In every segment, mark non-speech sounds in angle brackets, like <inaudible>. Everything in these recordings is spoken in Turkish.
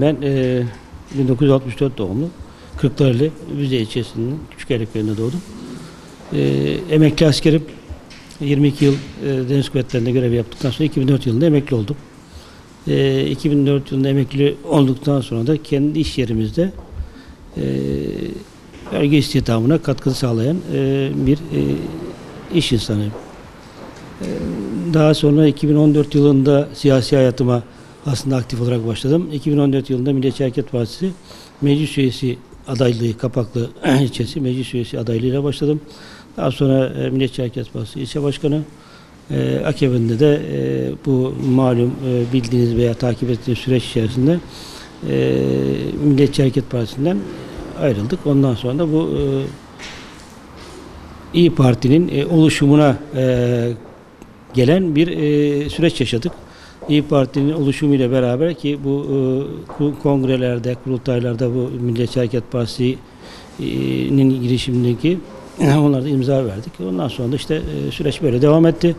Ben e, 1964 doğumlu. Kırklareli Vize ilçesinin Küçükelek köyünde doğdum. E, emekli askerim 22 yıl e, Deniz Kuvvetleri'nde görev yaptıktan sonra 2004 yılında emekli oldum. E, 2004 yılında emekli olduktan sonra da kendi iş yerimizde e, vergi istihdamına katkı sağlayan e, bir e, iş insanıyım. E, daha sonra 2014 yılında siyasi hayatıma aslında aktif olarak başladım. 2014 yılında Milliyetçi Hareket Partisi meclis üyesi adaylığı Kapaklı <clears throat> ilçesi meclis üyesi adaylığıyla başladım. Daha sonra e, Milliyetçi Hareket Partisi ilçe başkanı. E, Akabinde de e, bu malum e, bildiğiniz veya takip ettiğiniz süreç içerisinde e, Milliyetçi Hareket Partisi'nden ayrıldık. Ondan sonra da bu e, İyi Parti'nin e, oluşumuna e, gelen bir e, süreç yaşadık. İyi Parti'nin oluşumuyla beraber ki bu e, kongrelerde, kurultaylarda bu Milliyetçi Hareket Partisi'nin girişimindeki onlarda imza verdik. Ondan sonra da işte e, süreç böyle devam etti.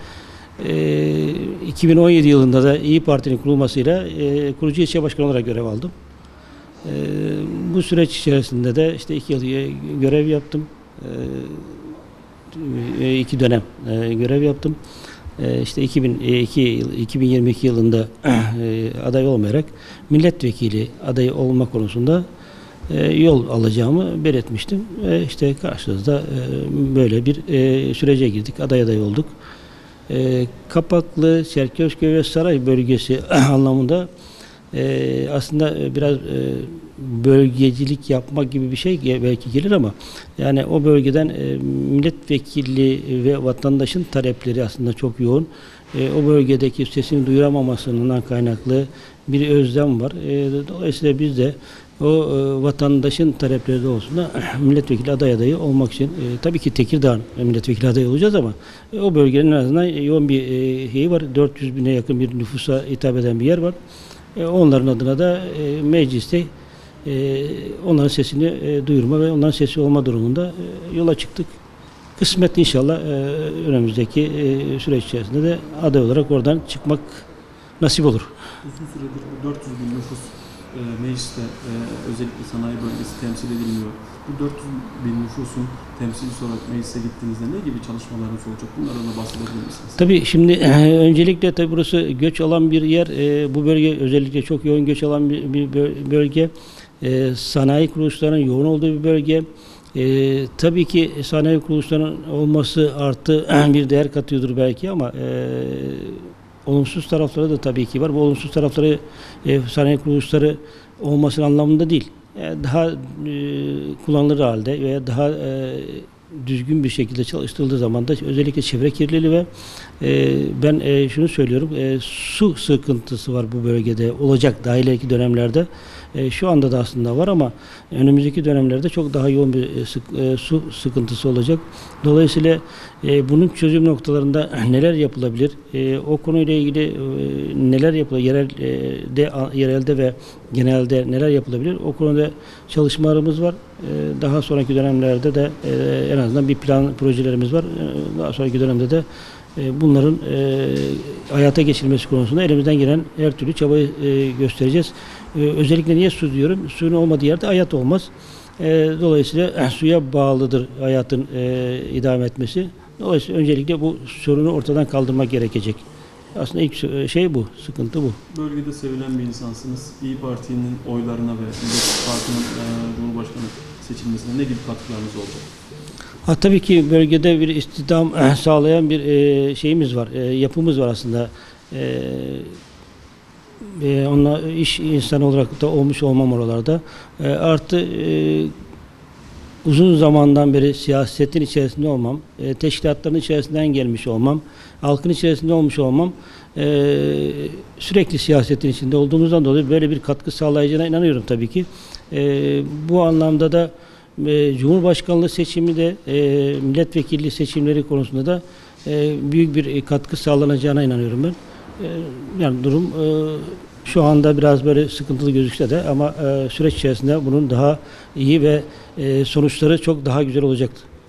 E, 2017 yılında da İyi Parti'nin kurulmasıyla e, kurucu ilçe başkanı olarak görev aldım. E, bu süreç içerisinde de işte iki yıl e, görev yaptım. E, iki dönem e, görev yaptım. E, işte 2002 yıl, 2022 yılında <clears throat> e, aday olmayarak milletvekili adayı olma konusunda e, yol alacağımı belirtmiştim. Ve işte karşınızda e, böyle bir e, sürece girdik. Aday aday olduk. E, Kapaklı, Çerkezköy ve Saray bölgesi <clears throat> anlamında e, aslında e, biraz e, bölgecilik yapmak gibi bir şey belki gelir ama yani o bölgeden e, milletvekili ve vatandaşın talepleri aslında çok yoğun. E, o bölgedeki sesini duyuramamasından kaynaklı bir özlem var. E, dolayısıyla biz de o e, vatandaşın talepleri de olsun da milletvekili aday adayı olmak için tabii ki Tekirdağ milletvekili adayı olacağız ama o bölgenin en azından yoğun bir e, şeyi var. 400 bine yakın bir nüfusa hitap eden bir yer var. Onların adına da e, mecliste e, onların sesini e, duyurma ve onların sesi olma durumunda e, yola çıktık. Kısmet inşallah e, önümüzdeki e, süreç içerisinde de aday olarak oradan çıkmak nasip olur. Uzun süredir bu 400 bin nüfus e, mecliste e, özellikle sanayi bölgesi temsil edilmiyor. Bu 400 bin nüfusun temsilcisi olarak meclise gittiğinizde ne gibi çalışmalarınız olacak? Bunlardan da bahsedebilir misiniz? Tabii şimdi e, öncelikle tabii burası göç alan bir yer. E, bu bölge özellikle çok yoğun göç alan bir, bir böl- bölge. E, sanayi kuruluşlarının yoğun olduğu bir bölge. E, tabii ki sanayi kuruluşlarının olması artı <clears throat> bir değer katıyordur belki ama e, olumsuz tarafları da tabii ki var. Bu olumsuz tarafları e, sanayi kuruluşları olmasının anlamında değil. E, daha e, kullanılır halde veya daha e, düzgün bir şekilde çalıştırıldığı zaman da özellikle çevre kirliliği ve e, ben e, şunu söylüyorum e, su sıkıntısı var bu bölgede olacak daha ileriki dönemlerde E, şu anda da aslında var ama önümüzdeki dönemlerde çok daha yoğun bir e, su sıkıntısı olacak. Dolayısıyla bunun çözüm noktalarında <clears throat> neler yapılabilir? E, o konuyla ilgili neler yapılır? Yerel e, de yerelde ve genelde neler yapılabilir? O konuda çalışmalarımız var. Daha sonraki dönemlerde de en azından bir plan projelerimiz var. Daha sonraki dönemde de bunların e, hayata geçirilmesi konusunda elimizden gelen her türlü çabayı e, göstereceğiz. E, özellikle niye su diyorum? Suyun olmadığı yerde hayat olmaz. E, dolayısıyla <clears throat> suya bağlıdır hayatın e, idame etmesi. Dolayısıyla öncelikle bu sorunu ortadan kaldırmak gerekecek. Aslında ilk sö- şey bu, sıkıntı bu. Bölgede sevilen bir insansınız. İyi Parti'nin oylarına ve Parti'nin e, Cumhurbaşkanı seçilmesine ne gibi katkılarınız olacak? Ha, tabii ki bölgede bir istihdam eh, sağlayan bir e, şeyimiz var, e, yapımız var aslında. E, e, onunla iş insanı olarak da olmuş olmam oralarda. E, artı e, uzun zamandan beri siyasetin içerisinde olmam, e, teşkilatların içerisinden gelmiş olmam, halkın içerisinde olmuş olmam, e, sürekli siyasetin içinde olduğumuzdan dolayı böyle bir katkı sağlayacağına inanıyorum tabii ki. E, bu anlamda da e, Cumhurbaşkanlığı seçimi de e, milletvekilliği seçimleri konusunda da e, büyük bir e, katkı sağlanacağına inanıyorum ben. E, yani durum şu anda biraz böyle sıkıntılı gözükse de ama süreç içerisinde bunun daha iyi ve sonuçları çok daha güzel olacaktır.